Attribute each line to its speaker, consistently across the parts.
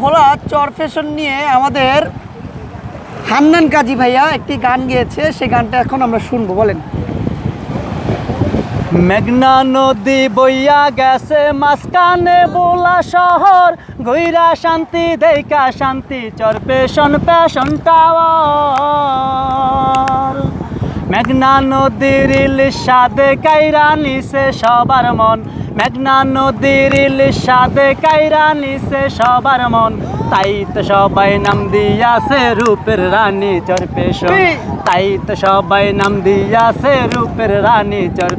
Speaker 1: ভোলা চর fashion নিয়ে আমাদের হান্নান কাজী ভাইয়া একটি গান গেয়েছে, সেই গানটা এখন আমরা শুনব, বলেন।
Speaker 2: মেঘনা নদী বইয়া গেছে, মাঝখানে বোলা শহর। গইরা শান্তি দেইকা শান্তি, চর পেশন পেশন টাওয়ার। মেঘনা নদীর সাদে কাইরা নিছে সবার মন। মেঘনা নদীর সাদে কাইরা নিছে সবার মন। তাই তো সবাই নাম দিয়াছে রূপের রানী চর পেশন। তাই তো সবাই নাম দিয়াছে রূপের রানী চর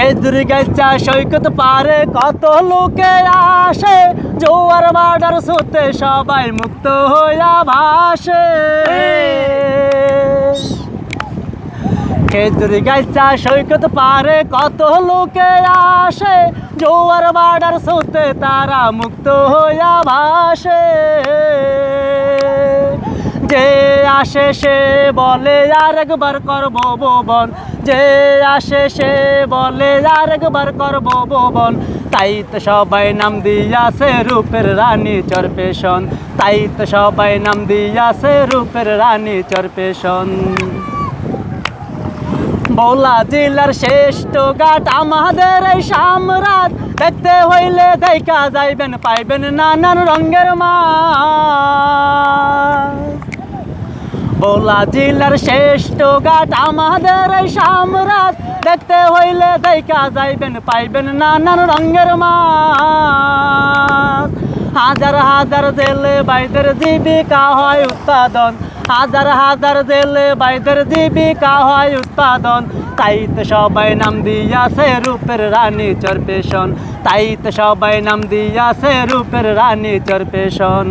Speaker 2: কেদুর গাছা, সৈকত পারে কত লোকে আসে। জোয়ার বাডার সুতে সবাই মুক্ত হইয়া ভাসে। খেজুর গাছা, সৈকত পারে কত লোকে আসে। জোয়ার বাডার সুতে তারা মুক্ত হইয়া ভাসে। যে আসে সে বলে, আর একবার করব ভুবন যে আসে সে বলে আর একবার করব ভুবন। তাই তো সবাই নাম দিয়াছে রূপের রানী চরপেশন তাই তো সবাই নাম দিয়াছে রূপের রানী চরপেশন বৌলা জেলার শ্রেষ্ঠ ঘাট, আমাদের এই সামরাত দেখতে হইলে দেখা যাইবেন, পাইবেন নানান রঙের মাছ বৌলা জেলার শ্রেষ্ঠ ঘাট আমাদের এই সামরাত দেখতে হইলে দেখা যাইবেন, পাইবেন নানান রঙের মাছ। হাজার হাজার জেলে বাইদের জীবিকা হয় উৎপাদন। হাজার হাজার জেলে বাইদের জীবিকা হয় উৎপাদন। তাই তো সবাই নাম দিয়াছে রূপের রানী চরপেশন তাই তো সবাই নাম দিয়াছে রূপের রানী চরপেশন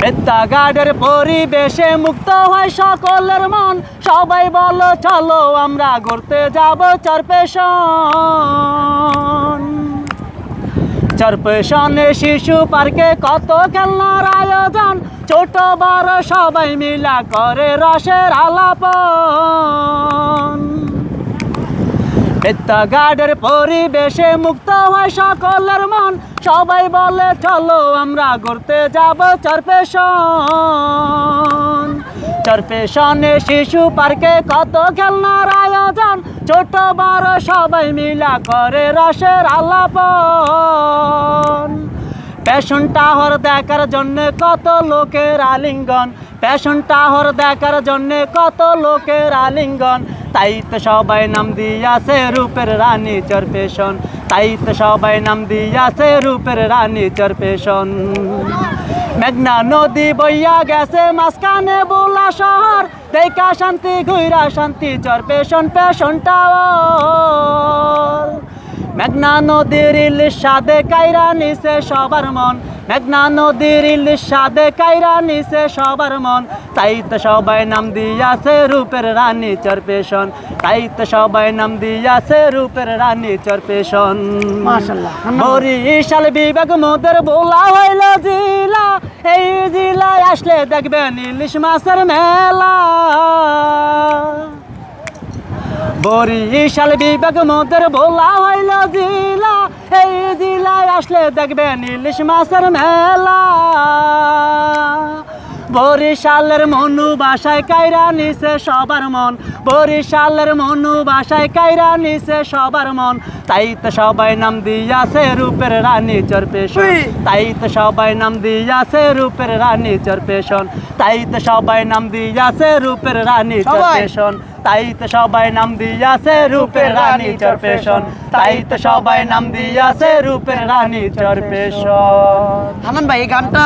Speaker 2: বেত্তাগাড়ের পরিবেশে মুক্ত হয় সকলের মন। সবাই বলো, চলো, আমরা ঘুরতে যাব চরপেশন চরপেশনে শিশু পার্কে কত খেলনার আয়োজন? ছোট, বড়, সবাই মিলা করে রসের আলাপন। বেত্তাগাড়ের পরিবেশে মুক্ত হয় সকলের মন। সবাই বলে, চলো আমরা ঘুরতে যাব চরপেশন। চরপেশনে শিশু পার্কে কত খেলনার আয়োজন। ছোট, বড় সবাই মিলা করে রসের আলাপন। প্যাশন টাওয়ার দেখার জন্য কত লোকের আলিঙ্গন। প্যাশন টাওয়ার দেখার জন্য কত লোকের আলিঙ্গন। তাই তো সবাই নাম দিয়াছে রূপের রানী চরপেশন তাই তো সবাই নাম দিয়াছে রূপের রানী চরপেশন মেঘনা নদী বইয়া গেছে, মাঝখানে বোলা শহর। দেখা শান্তি, ঘুইরা শান্তি চরপেশন পেশন টাওয়ার মেঘনা নদীর ইলিশ সাদে কাইরা নিছে সবার মন। মেঘনা নদীর সাদে কাইরা নিছে সবার মন। তাই তো সবাই নাম দিয়াছে রূপের রানী চরপেশন তাই তো সবাই নাম দিয়াছে রূপের রানী চরপেশন। বরিশাল বিবেক মোদের বোলা হইল জিলা। এই জিলায় আসলে দেখবেন ইলিশ মাছের মেলা। বরিশাল বিভাগ মোদের বলা হইল জিলা। এই জিলায় আসলে দেখবেন ইলিশ মাছের মেলা। বরিশালের মনু বাসায় কাইরা নিছে সবার মন। বরিশালের মনু বাসায় কাইরা নিছে সবার মন। তাই তো সবাই নাম দিয়াছে রূপের রানী চরপেশন। তাই তো সবাই নাম দিয়াছে রূপের রানী চরপেশন তাই তো সবাই নাম দিয়াছে রূপের রানী। চরপেশন তাই তো সবাই নাম দিয়াছে রূপের রানী চরপেশন তাই তো সবাই নাম দিয়াছে রূপের রানী চরপেশন
Speaker 1: হান্নান ভাই এই গানটা